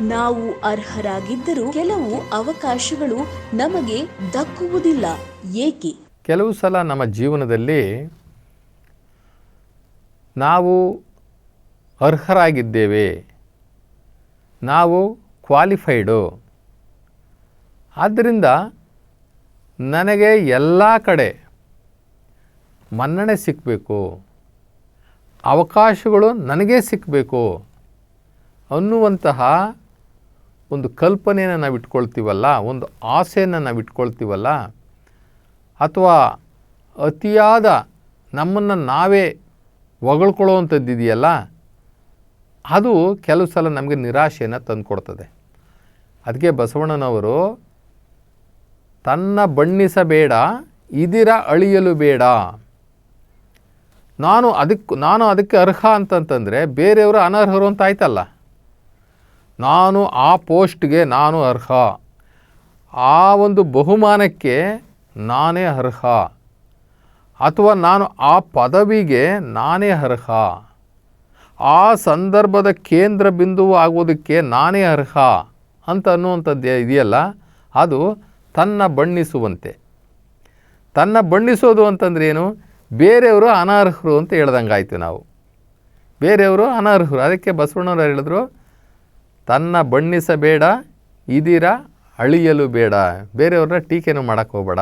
ನಾವು ಅರ್ಹರಾಗಿದ್ದರೂ ಕೆಲವು ಅವಕಾಶಗಳು ನಮಗೆ ದಕ್ಕುವುದಿಲ್ಲ, ಏಕೆ? ಕೆಲವು ಸಲ ನಮ್ಮ ಜೀವನದಲ್ಲಿ ನಾವು ಅರ್ಹರಾಗಿದ್ದೇವೆ, ನಾವು ಕ್ವಾಲಿಫೈಡು. ಆದ್ದರಿಂದ ನನಗೆ ಎಲ್ಲ ಕಡೆ ಮನ್ನಣೆ ಸಿಕ್ಕಬೇಕು ಅವಕಾಶಗಳು ನನಗೇ ಸಿಕ್ಕಬೇಕು ಅನ್ನುವಂತಹ ಒಂದು ಕಲ್ಪನೆಯನ್ನು ನಾವು ಇಟ್ಕೊಳ್ತೀವಲ್ಲ, ಒಂದು ಆಸೆಯನ್ನು ನಾವು ಇಟ್ಕೊಳ್ತೀವಲ್ಲ, ಅಥವಾ ಅತಿಯಾದ ನಮ್ಮನ್ನು ನಾವೇ ಹೊಗಳ್ಕೊಳ್ಳೋವಂಥದ್ದು ಇದೆಯಲ್ಲ, ಅದು ಕೆಲವು ಸಲ ನಮಗೆ ನಿರಾಶೆಯನ್ನು ತಂದುಕೊಡ್ತದೆ. ಅದಕ್ಕೆ ಬಸವಣ್ಣನವರು, ತನ್ನ ಬಣ್ಣಿಸಬೇಡ, ಇದಿರ ಅಳಿಯಲು ಬೇಡ. ನಾನು ಅದಕ್ಕೆ ನಾನು ಅದಕ್ಕೆ ಅರ್ಹ ಅಂತಂತಂದರೆ ಬೇರೆಯವರು ಅನರ್ಹರು ಅಂತ ಆಯ್ತಲ್ಲ. ನಾನು ಆ ಪೋಸ್ಟ್ಗೆ ನಾನು ಅರ್ಹ. ಆ ಒಂದು ಬಹುಮಾನಕ್ಕೆ ನಾನೇ ಅರ್ಹ. ಅಥವಾ ನಾನು ಆ ಪದವಿಗೆ ನಾನೇ ಅರ್ಹ. ಆ ಸಂದರ್ಭದ ಕೇಂದ್ರ ಬಿಂದುವು ಆಗೋದಕ್ಕೆ ನಾನೇ ಅರ್ಹ ಅಂತ ಅನ್ನುವಂಥದ್ದು ಇದೆಯಲ್ಲ? ಅದು ತನ್ನ ಬಣ್ಣಿಸುವಂತೆ. ತನ್ನ ಬಣ್ಣಿಸೋದು ಅಂತಂದ್ರೆ ಏನು? ಬೇರೆಯವರು ಅನರ್ಹರು ಅಂತ ಹೇಳ್ದಂಗೆ ಆಯಿತು ನಾವು. ಬೇರೆಯವರು ಅನರ್ಹರು. ಅದಕ್ಕೆ ಬಸವಣ್ಣವ್ರು ಹೇಳಿದ್ರು? ತನ್ನ ಬಣ್ಣಿಸಬೇಡ, ಇದಿರ ಅಳಿಯಲು ಬೇಡ. ಬೇರೆಯವ್ರನ್ನ ಟೀಕೆನೂ ಮಾಡೋಕ್ಕೆ ಹೋಗಬೇಡ.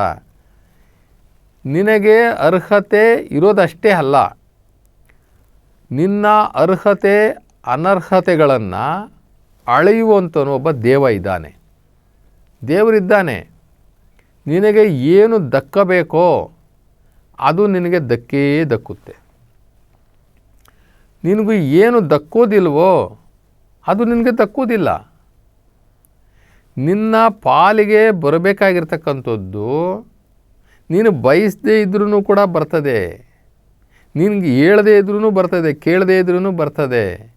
ನಿನಗೆ ಅರ್ಹತೆ ಇರೋದಷ್ಟೇ ಅಲ್ಲ. ನಿನ್ನ ಅರ್ಹತೆ ಅನರ್ಹತೆಗಳನ್ನು ಅಳೆಯುವಂಥವನು ಒಬ್ಬ ದೇವ ಇದ್ದಾನೆ. ದೇವರಿದ್ದಾನೆ. ನಿನಗೆ ಏನು ದಕ್ಕಬೇಕೋ, ಅದು ನಿನಗೆ ದಕ್ಕೇ ದಕ್ಕುತ್ತೆ. ನಿನಗೂ ಏನು ದಕ್ಕೋದಿಲ್ವೋ ಅದು ನಿನಗೆ ತಕ್ಕುವುದಿಲ್ಲ ನಿನ್ನ ಪಾಲಿಗೆ ಬರಬೇಕಾಗಿರ್ತಕ್ಕಂಥದ್ದು ನೀನು ಬಯಸದೇ ಇದ್ರೂ ಕೂಡ ಬರ್ತದೆ. ನಿನಗೆ ಹೇಳದೇ ಇದ್ರೂ ಬರ್ತದೆ, ಕೇಳದೇ ಇದ್ರೂ ಬರ್ತದೆ.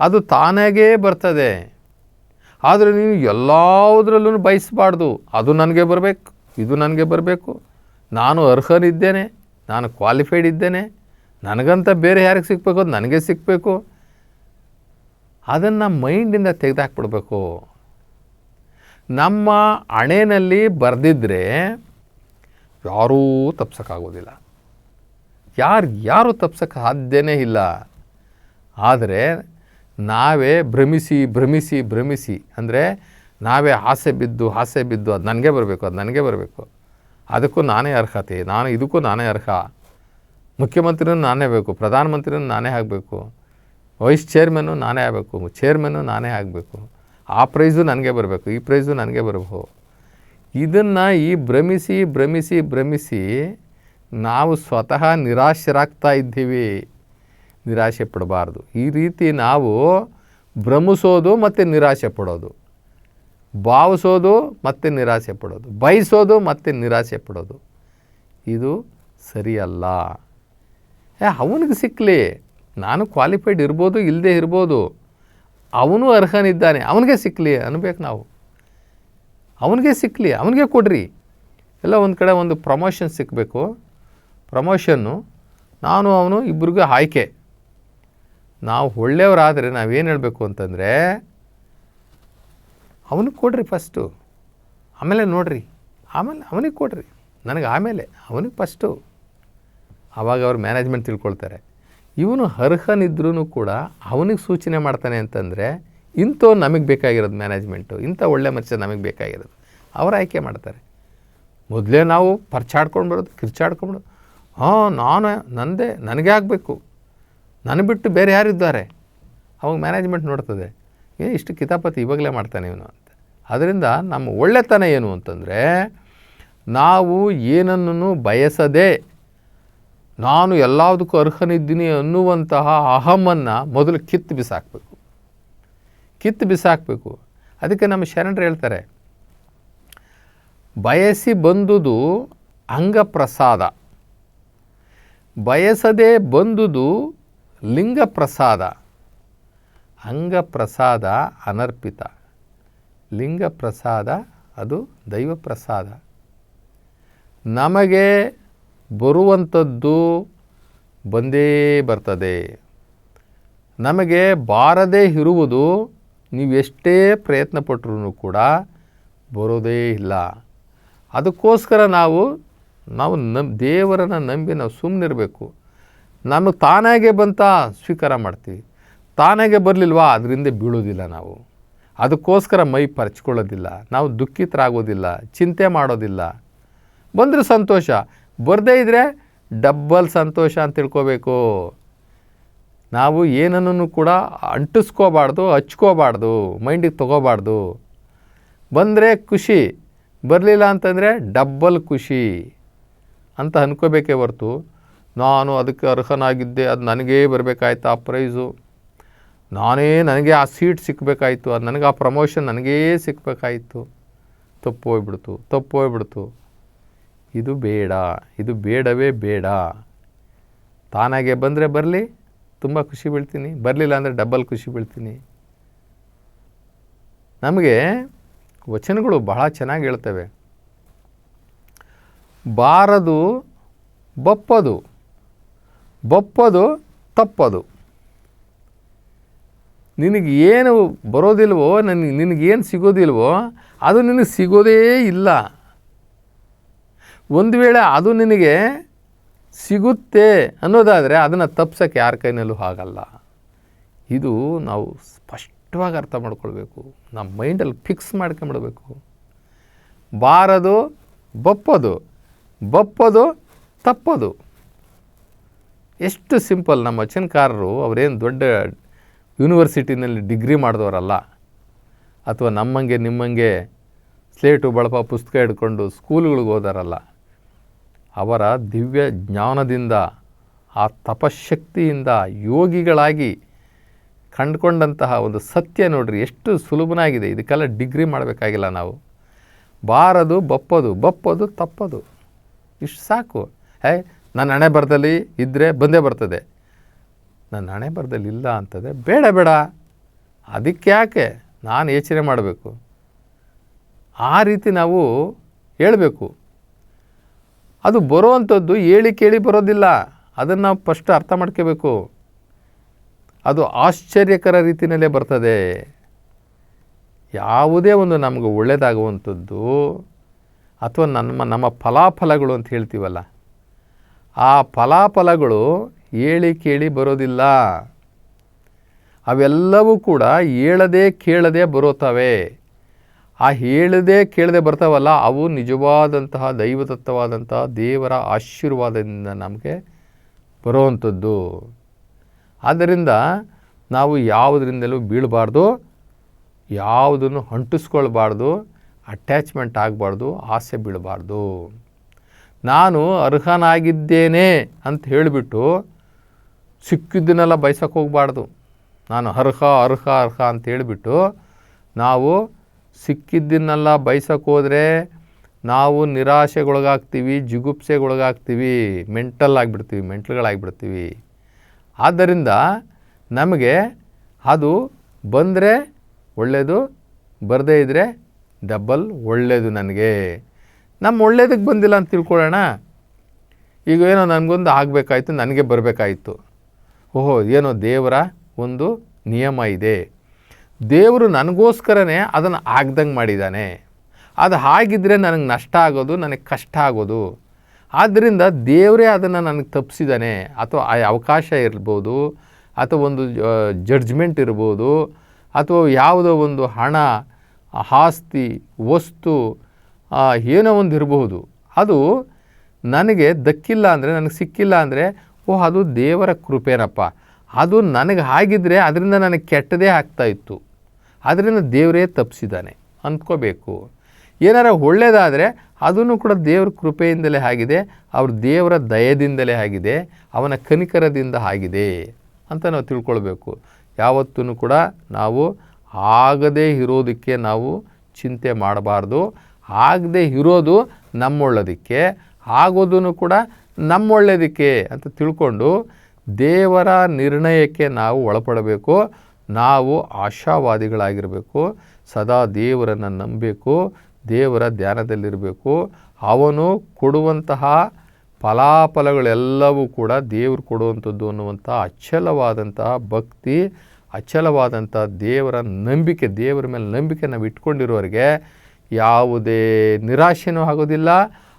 ಅದು ತಾನಾಗೇ ಬರ್ತದೆ. ಆದರೆ ನೀನು ಎಲ್ಲದರಲ್ಲೂ ಬಯಸಬಾರ್ದು. ಅದು ನನಗೆ ಬರಬೇಕು, ಇದು ನನಗೆ ಬರಬೇಕು. ನಾನು ಅರ್ಹನಿದ್ದೇನೆ, ನಾನು ಕ್ವಾಲಿಫೈಡ್ ಇದ್ದೇನೆ. ನನಗಂತ ಬೇರೆ ಯಾರಿಗೆ ಸಿಗಬೇಕು? ನನಗೆ ಸಿಗಬೇಕು. ಅದನ್ನು ಮೈಂಡಿಂದ ತೆಗೆದಾಕ್ಬಿಡ್ಬೇಕು. ನಮ್ಮ ಹಣೆಯಲ್ಲಿ ಬರೆದಿದ್ದರೆ ಯಾರೂ ತಪ್ಸೋಕ್ಕಾಗೋದಿಲ್ಲ. ಯಾರು ಯಾರೂ ತಪ್ಸೋಕ್ಕೆ ಸಾಧ್ಯನೇ ಇಲ್ಲ. ಆದರೆ ನಾವೇ ಭ್ರಮಿಸಿ ಭ್ರಮಿಸಿ ಭ್ರಮಿಸಿ, ಅಂದರೆ ನಾವೇ ಆಸೆ ಬಿದ್ದು ಆಸೆ ಬಿದ್ದು ಅದು ನನಗೆ ಬರಬೇಕು, ಅದು ನನಗೆ ಬರಬೇಕು. ಅದಕ್ಕೂ ನಾನೇ ಅರ್ಹತೆ, ನಾನು ಇದಕ್ಕೂ ನಾನೇ ಅರ್ಹ. ಮುಖ್ಯಮಂತ್ರಿನೂ ನಾನೇ ಬೇಕು, ಪ್ರಧಾನಮಂತ್ರಿನೂ ನಾನೇ ಆಗಬೇಕು. ವೈಸ್ ಚೇರ್ಮನ್ನು ನಾನೇ ಆಗಬೇಕು, ಚೇರ್ಮನ್ನು ನಾನೇ ಆಗಬೇಕು. ಆ ಪ್ರೈಸು ನನಗೆ ಬರಬೇಕು, ಈ ಪ್ರೈಸು ನನಗೆ ಬರಬೇಕು. ಇದನ್ನು ಈ ಭ್ರಮಿಸಿ ಭ್ರಮಿಸಿ ಭ್ರಮಿಸಿ ನಾವು ಸ್ವತಃ ನಿರಾಶರಾಗ್ತಾ ಇದ್ದೀವಿ. ನಿರಾಶೆ ಪಡಬಾರ್ದು. ಈ ರೀತಿ ನಾವು ಭ್ರಮಿಸೋದು ಮತ್ತು ನಿರಾಶೆ ಪಡೋದು. ಭಾವಿಸೋದು ಮತ್ತು ನಿರಾಶೆ ಪಡೋದು. ಬಯಸೋದು ಮತ್ತು ನಿರಾಶೆ ಪಡೋದು. ಇದು ಸರಿಯಲ್ಲ. ಏ, ಅವನಿಗೆ ಸಿಕ್ಕಲಿ ನಾನು ಕ್ವಾಲಿಫೈಡ್ ಇರ್ಬೋದು ಇಲ್ಲದೆ ಇರ್ಬೋದು. ಅವನು ಅರ್ಹನಿದ್ದಾನೆ. ಅವನಿಗೆ ಸಿಕ್ಕಲಿ ಅನ್ಬೇಕು ನಾವು. ಅವನಿಗೆ ಸಿಕ್ಕಲಿ ಅವನಿಗೆ ಕೊಡ್ರಿ. ಎಲ್ಲ ಒಂದು ಕಡೆ ಒಂದು ಪ್ರಮೋಷನ್ ಸಿಕ್ಕಬೇಕು ಪ್ರಮೋಷನ್ನು ನಾನು, ಅವನು ಇಬ್ಬರಿಗೂ ಆಯ್ಕೆ. ನಾವು ಒಳ್ಳೆಯವರಾದರೆ ನಾವೇನು ಹೇಳಬೇಕು ಅಂತಂದರೆ, ಅವನಿಗೆ ಕೊಡ್ರಿ ಫಸ್ಟು ಆಮೇಲೆ ನೋಡ್ರಿ. ಆಮೇಲೆ ಅವನಿಗೆ ಕೊಡ್ರಿ. ನನಗೆ ಆಮೇಲೆ, ಅವನಿಗೆ ಫಸ್ಟು ಆವಾಗ ಅವ್ರು ಮ್ಯಾನೇಜ್ಮೆಂಟ್ ತಿಳ್ಕೊಳ್ತಾರೆ. ಇವನು ಅರ್ಹನಿದ್ರೂ ಕೂಡ ಅವನಿಗೆ ಸೂಚನೆ ಮಾಡ್ತಾನೆ ಅಂತಂದರೆ ಇಂಥವ್ ನಮಗೆ ಬೇಕಾಗಿರೋದು ಮ್ಯಾನೇಜ್ಮೆಂಟು ಇಂಥ ಒಳ್ಳೆ ಮನುಷ್ಯ ನಮಗೆ ಬೇಕಾಗಿರೋದು. ಅವ್ರು ಆಯ್ಕೆ ಮಾಡ್ತಾರೆ. ಮೊದಲೇ ನಾವು ಪರ್ಚಾಡ್ಕೊಂಡು ಬರೋದು ಕಿರ್ಚಾಡ್ಕೊಂಡ್ಬಿಡೋದು ಹಾಂ, ನಾನು ನನ್ನದೇ ನನಗೆ ಆಗಬೇಕು. ನಾನು ಬಿಟ್ಟು ಬೇರೆ ಯಾರಿದ್ದಾರೆ ಅವಾಗ ಮ್ಯಾನೇಜ್ಮೆಂಟ್ ನೋಡ್ತದೆ. ಏ, ಇಷ್ಟು ಕಿತಾಪತಿ ಇವಾಗಲೇ ಮಾಡ್ತಾನೆ ಇವನು ಅಂತ. ಅದರಿಂದ ನಮ್ಮ ಒಳ್ಳೆತನ ಏನು ಅಂತಂದರೆ ನಾವು ಏನನ್ನು ಬಯಸದೆ ನಾನು ಎಲ್ಲದಕ್ಕೂ ಅರ್ಹನಿದ್ದೀನಿ ಅನ್ನುವಂತಹ ಅಹಮನ್ನು ಮೊದಲು ಕಿತ್ತು ಬಿಸಾಕಬೇಕು. ಕಿತ್ತು ಬಿಸಾಕಬೇಕು. ಅದಕ್ಕೆ ನಮ್ಮ ಶರಣರು ಹೇಳ್ತಾರೆ, ಬಯಸಿ ಬಂದುದು ಅಂಗಪ್ರಸಾದ. ಬಯಸದೆ ಬಂದುದು ಲಿಂಗಪ್ರಸಾದ. ಅಂಗಪ್ರಸಾದ ಅನರ್ಪಿತ. ಲಿಂಗಪ್ರಸಾದ ಅದು ದೈವಪ್ರಸಾದ. ನಮಗೆ ಬರುವಂಥದ್ದು ಬಂದೇ ಬರ್ತದೆ. ನಮಗೆ ಬಾರದೇ ಇರುವುದು ನೀವು ಎಷ್ಟೇ ಪ್ರಯತ್ನ ಪಟ್ಟರೂ ಕೂಡ ಬರೋದೇ ಇಲ್ಲ. ಅದಕ್ಕೋಸ್ಕರ ನಾವು ನಾವು ನಮ್ಮ ದೇವರನ್ನು ನಂಬಿ ನಾವು ಸುಮ್ಮನಿರಬೇಕು ನಮಗೆ ತಾನಾಗೆ ಬಂತ ಸ್ವೀಕಾರ ಮಾಡ್ತೀವಿ. ತಾನಾಗೆ ಬರಲಿಲ್ವಾ? ಅದರಿಂದ ಬೀಳೋದಿಲ್ಲ ನಾವು. ಅದಕ್ಕೋಸ್ಕರ ಮೈ ಪರ್ಚ್ಕೊಳ್ಳೋದಿಲ್ಲ. ನಾವು ದುಃಖಿತರಾಗೋದಿಲ್ಲ. ಚಿಂತೆ ಮಾಡೋದಿಲ್ಲ. ಬಂದರೆ ಸಂತೋಷ. ಬರದೇ ಇದ್ದರೆ ಡಬ್ಬಲ್ ಸಂತೋಷ ಅಂತ ತಿಳ್ಕೋಬೇಕು. ನಾವು ಏನನ್ನು ಕೂಡ ಅಂಟಿಸ್ಕೋಬಾರ್ದು, ಹಚ್ಕೋಬಾರ್ದು, ಮೈಂಡಿಗೆ ತೊಗೋಬಾರ್ದು. ಬಂದರೆ ಖುಷಿ, ಬರಲಿಲ್ಲ ಅಂತಂದರೆ ಡಬ್ಬಲ್ ಖುಷಿ ಅಂತ ಅಂದ್ಕೋಬೇಕೇ ಹೊರ್ತು. ನಾನು ಅದಕ್ಕೆ ಅರ್ಹನಾಗಿದ್ದೆ, ಅದು ನನಗೇ ಬರಬೇಕಾಯ್ತು ಆ ಪ್ರೈಸು. ನಾನೇ ನನಗೆ ಆ ಸೀಟ್ ಸಿಕ್ಕಬೇಕಾಯ್ತು ಅದು ನನಗೆ ಆ ಪ್ರಮೋಷನ್ ನನಗೇ ಸಿಕ್ಕಬೇಕಾಯಿತು ತಪ್ಪು ಹೋಗ್ಬಿಡ್ತು ತಪ್ಪು ಹೋಗ್ಬಿಡ್ತು. ಇದು ಬೇಡ, ಇದು ಬೇಡವೇ ಬೇಡ. ತಾನಾಗೆ ಬಂದರೆ ಬರಲಿ, ತುಂಬ ಖುಷಿ ಬೀಳ್ತೀನಿ. ಬರಲಿಲ್ಲ ಅಂದರೆ ಡಬ್ಬಲ್ ಖುಷಿ ಬೀಳ್ತೀನಿ. ನಮಗೆ ವಚನಗಳು ಬಹಳ ಚೆನ್ನಾಗಿ ಹೇಳ್ತವೆ. ಬಾರದು, ಬಪ್ಪದು ಬಪ್ಪದು, ತಪ್ಪದು. ನಿನಗೆ ಏನು ಬರೋದಿಲ್ವೋ ನನಗೆ ನಿನಗೇನು ಸಿಗೋದಿಲ್ವೋ, ಅದು ನಿನಗೆ ಸಿಗೋದೇ ಇಲ್ಲ. ಒಂದು ವೇಳೆ ಅದು ನಿನಗೆ ಸಿಗುತ್ತೆ ಅನ್ನೋದಾದರೆ ಅದನ್ನು ತಪ್ಸೋಕ್ಕೆ ಯಾರ ಕೈನಲ್ಲೂ ಆಗಲ್ಲ. ಇದು ನಾವು ಸ್ಪಷ್ಟವಾಗಿ ಅರ್ಥ ಮಾಡ್ಕೊಳ್ಬೇಕು. ನಮ್ಮ ಮೈಂಡಲ್ಲಿ ಫಿಕ್ಸ್ ಮಾಡ್ಕೊಂಬಿಡ್ಬೇಕು. ಬಾರದು, ಬಪ್ಪದು ಬಪ್ಪದು, ತಪ್ಪದು. ಎಷ್ಟು ಸಿಂಪಲ್, ನಮ್ಮ ವಚನಕಾರರು ಅವರೇನು ದೊಡ್ಡ ಯೂನಿವರ್ಸಿಟಿನಲ್ಲಿ ಡಿಗ್ರಿ ಮಾಡಿದವರಲ್ಲ, ಅಥವಾ ನಮ್ಮಂಗೆ ನಿಮ್ಮಂಗೆ ಸ್ಲೇಟು, ಬಳಪ, ಪುಸ್ತಕ ಹಿಡ್ಕೊಂಡು ಸ್ಕೂಲ್ಗಳಿಗೆ ಹೋದಾರಲ್ಲ ಅವರ ದಿವ್ಯ ಜ್ಞಾನದಿಂದ, ಆ ತಪಶಕ್ತಿಯಿಂದ ಯೋಗಿಗಳಾಗಿ ಕಂಡುಕೊಂಡಂತಹ ಒಂದು ಸತ್ಯ ನೋಡ್ರಿ, ಎಷ್ಟು ಸುಲಭನಾಗಿದೆ. ಇದಕ್ಕೆಲ್ಲ ಡಿಗ್ರಿ ಮಾಡಬೇಕಾಗಿಲ್ಲ ನಾವು. ಬಾರದು, ಬಪ್ಪದು ಬಪ್ಪದು, ತಪ್ಪದು. ಇಷ್ಟು ಸಾಕು. ಹೇ, ನನ್ನ ಹಣೆ ಬರದಲ್ಲಿ ಇದ್ದರೆ ಬಂದೇ ಬರ್ತದೆ. ನನ್ನ ಹಣೆ ಬರದಲ್ಲಿ ಇಲ್ಲ ಅಂತದೆ ಬೇಡ ಬೇಡ. ಅದಕ್ಕೆ ಯಾಕೆ? ನಾನು ಯೋಚನೆ ಮಾಡಬೇಕು. ಆ ರೀತಿ ನಾವು ಹೇಳಬೇಕು. ಅದು ಬರುವಂಥದ್ದು ಹೇಳಿ ಕೇಳಿ ಬರೋದಿಲ್ಲ. ಅದನ್ನು ನಾವು ಫಸ್ಟ್ ಅರ್ಥ ಮಾಡ್ಕೋಬೇಕು. ಅದು ಆಶ್ಚರ್ಯಕರ ರೀತಿಯಲ್ಲೇ ಬರ್ತದೆ. ಯಾವುದೇ ಒಂದು ನಮಗೆ ಒಳ್ಳೆಯದಾಗುವಂಥದ್ದು ಅಥವಾ ನಮ್ಮ ನಮ್ಮ ಫಲಾಫಲಗಳು ಅಂತ ಹೇಳ್ತೀವಲ್ಲ, ಆ ಫಲಾಫಲಗಳು ಹೇಳಿ ಕೇಳಿ ಬರೋದಿಲ್ಲ. ಅವೆಲ್ಲವೂ ಕೂಡ ಹೇಳದೆ ಕೇಳದೆ ಬರುತ್ತವೆ ಆ ಹೇಳದೆ ಕೇಳದೆ ಬರ್ತಾವಲ್ಲ, ಅವು ನಿಜವಾದಂತಹ ದೈವದತ್ತವಾದಂತಹ ದೇವರ ಆಶೀರ್ವಾದದಿಂದ ನಮಗೆ ಬರುವಂಥದ್ದು. ಆದ್ದರಿಂದ ನಾವು ಯಾವುದರಿಂದಲೂ ಬೀಳಬಾರ್ದು, ಯಾವುದನ್ನು ಅಂಟಿಸ್ಕೊಳ್ಬಾರ್ದು ಅಟ್ಯಾಚ್ಮೆಂಟ್ ಆಗಬಾರ್ದು, ಆಸೆ ಬೀಳಬಾರ್ದು. ನಾನು ಅರ್ಹನಾಗಿದ್ದೇನೆ ಅಂತ ಹೇಳಿಬಿಟ್ಟು ಸಿಕ್ಕಿದ್ದನ್ನೆಲ್ಲ ಬಯಸೋಕೆ ಹೋಗಬಾರ್ದು. ನಾನು ಅರ್ಹ ಅರ್ಹ ಅರ್ಹ ಅಂತ ಹೇಳಿಬಿಟ್ಟು ನಾವು ಸಿಕ್ಕಿದ್ದನ್ನೆಲ್ಲ ಬಯಸೋಕ್ಕೋದ್ರೆ ನಾವು ನಿರಾಶೆಗೊಳಗಾಗ್ತೀವಿ, ಜಿಗುಪ್ಸೆಗೊಳಗಾಗ್ತೀವಿ, ಮೆಂಟಲ್ ಆಗಿಬಿಡ್ತೀವಿ, ಮೆಂಟಲ್ಗಳಾಗ್ಬಿಡ್ತೀವಿ. ಆದ್ದರಿಂದ ನಮಗೆ ಅದು ಬಂದರೆ ಒಳ್ಳೆಯದು ಬರದೇ ಇದ್ದರೆ ಡಬ್ಬಲ್ ಒಳ್ಳೆಯದು ನನಗೆ. ನಮ್ಮ ಒಳ್ಳೇದಕ್ಕೆ ಬಂದಿಲ್ಲ ಅಂತ ತಿಳ್ಕೊಳ್ಳೋಣ. ಈಗ ಏನೋ ನನಗೊಂದು ಆಗಬೇಕಾಯ್ತು, ನನಗೆ ಬರಬೇಕಾಯಿತು. ಓಹೋ, ಏನೋ ದೇವರ ಒಂದು ನಿಯಮ ಇದೆ. ದೇವರು ನನಗೋಸ್ಕರನೇ ಅದನ್ನು ಆಗ್ದಂಗೆ ಮಾಡಿದ್ದಾನೆ. ಅದು ಹಾಗಿದ್ದರೆ ನನಗೆ ನಷ್ಟ ಆಗೋದು, ನನಗೆ ಕಷ್ಟ ಆಗೋದು. ಆದ್ದರಿಂದ ದೇವರೇ ಅದನ್ನು ನನಗೆ ತಪ್ಪಿಸಿದ್ದಾನೆ ಅಥವಾ ಆ ಅವಕಾಶ ಇರ್ಬೋದು, ಅಥವಾ ಒಂದು ಜಡ್ಜ್ಮೆಂಟ್ ಇರ್ಬೋದು, ಅಥವಾ ಯಾವುದೋ ಒಂದು ಹಣ, ಆಸ್ತಿ, ವಸ್ತು ಏನೋ ಒಂದು ಇರಬಹುದು ಅದು ನನಗೆ ದಕ್ಕಿಲ್ಲ ಅಂದರೆ, ನನಗೆ ಸಿಕ್ಕಿಲ್ಲ ಅಂದರೆ ಓ ಅದು ದೇವರ ಕೃಪೇನಪ್ಪ. ಅದು ನನಗೆ ಆಗಿದ್ದರೆ ಅದರಿಂದ ನನಗೆ ಕೆಟ್ಟದೇ ಆಗ್ತಾ ಇತ್ತು. ಅದರಿಂದ ದೇವರೇ ತಪ್ಪಿಸಿದ್ದಾನೆ ಅಂದ್ಕೋಬೇಕು. ಏನಾರ ಒಳ್ಳೆಯದಾದರೆ ಅದನ್ನು ಕೂಡ ದೇವರ ಕೃಪೆಯಿಂದಲೇ ಆಗಿದೆ, ಅವ್ರ ದೇವರ ದಯದಿಂದಲೇ ಆಗಿದೆ, ಅವನ ಕನಿಕರದಿಂದ ಆಗಿದೆ ಅಂತ ನಾವು ತಿಳ್ಕೊಳ್ಬೇಕು. ಯಾವತ್ತೂ ಕೂಡ ನಾವು ಆಗದೇ ಇರೋದಕ್ಕೆ ನಾವು ಚಿಂತೆ ಮಾಡಬಾರ್ದು. ಆಗದೆ ಇರೋದು ನಮ್ಮೊಳ್ಳೋದಕ್ಕೆ ಆಗೋದೂ ಕೂಡ ನಮ್ಮೊಳ್ಳೇದಕ್ಕೆ ಅಂತ ತಿಳ್ಕೊಂಡು ದೇವರ ನಿರ್ಣಯಕ್ಕೆ ನಾವು ಒಳಪಡಬೇಕು. ನಾವು ಆಶಾವಾದಿಗಳಾಗಿರಬೇಕು, ಸದಾ ದೇವರನ್ನು ನಂಬಬೇಕು ದೇವರ ಧ್ಯಾನದಲ್ಲಿರಬೇಕು. ಅವನು ಕೊಡುವಂತಹ ಫಲಾಫಲಗಳೆಲ್ಲವೂ ಕೂಡ ದೇವರು ಕೊಡುವಂಥದ್ದು ಅನ್ನುವಂಥ ಅಚಲವಾದಂತಹ ಭಕ್ತಿ, ಅಚಲವಾದಂಥ ದೇವರ ನಂಬಿಕೆ, ದೇವರ ಮೇಲೆ ನಂಬಿಕೆ ನಾವು ಇಟ್ಕೊಂಡಿರೋರಿಗೆ ಯಾವುದೇ ನಿರಾಶೆನೂ ಆಗೋದಿಲ್ಲ,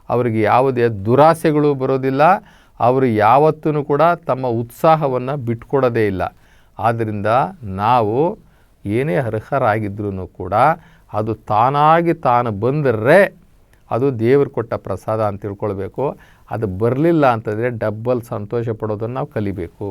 ಅವರಿಗೆ ಯಾವುದೇ ದುರಾಸೆಗಳು ಬರೋದಿಲ್ಲ, ಅವರು ಯಾವತ್ತೂ ಕೂಡ ತಮ್ಮ ಉತ್ಸಾಹವನ್ನು ಬಿಟ್ಕೊಡೋದೇ ಇಲ್ಲ. ಆದ್ದರಿಂದ ನಾವು ಏನೇ ಅರ್ಹರಾಗಿದ್ರೂ ಕೂಡ ಅದು ತಾನಾಗಿ ತಾನು ಬಂದರೆ ಅದು ದೇವರು ಕೊಟ್ಟ ಪ್ರಸಾದ ಅಂತ ತಿಳ್ಕೊಳ್ಬೇಕು. ಅದು ಬರಲಿಲ್ಲ ಅಂತಂದರೆ ಡಬ್ಬಲ್ ಸಂತೋಷ ಪಡೋದನ್ನು ನಾವು ಕಲಿಬೇಕು.